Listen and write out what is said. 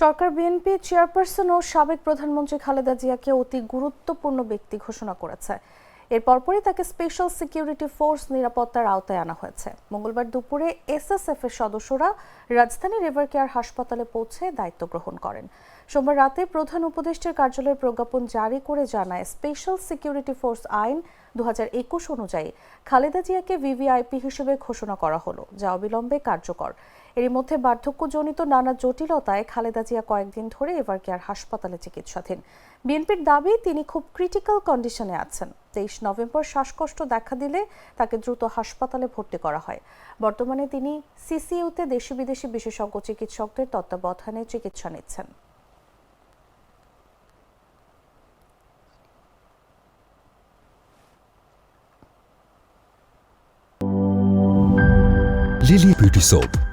সরকার BNP chairperson ও সাবেক প্রধানমন্ত্রী খালেদা জিয়াকে অতি গুরুত্বপূর্ণ ব্যক্তি ঘোষণা করেছে। এর পরপরই তাকে স্পেশাল সিকিউরিটি ফোর্স নিরাপত্তার আওতায় আনা হয়েছে। মঙ্গলবার দুপুরে এসএসএফ এর সদস্যরা রাজধানী রিভার কেয়ার হাসপাতালে পৌঁছে দায়িত্ব গ্রহণ করেন। সোমবার রাতে প্রধান উপদেষ্টার কার্যালয়ের প্রজ্ঞাপন জারি করে জানায় স্পেশাল সিকিউরিটি ফোর্স আইন দু হাজার একুশ অনুযায়ী খালেদা জিয়াকে ভিভিআইপি হিসেবে ঘোষণা করা হলো, যা অবিলম্বে কার্যকর। এরই মধ্যে বার্ধক্যজনিত নানা জটিলতায় খালেদা জিয়া কয়েকদিন ধরে এভার কেয়ার হাসপাতালে চিকিৎসাধীন। বিএনপির দাবি, তিনি খুব ক্রিটিক্যাল কন্ডিশনে আছেন। তেইশ নভেম্বর শ্বাসকষ্ট দেখা দিলে তাকে দ্রুত হাসপাতালে ভর্তি করা হয়। বর্তমানে তিনি সিসিইউতে দেশি বিদেশি বিশেষজ্ঞ চিকিৎসকদের তত্ত্বাবধানে চিকিৎসা নিচ্ছেন। Lily beauty soap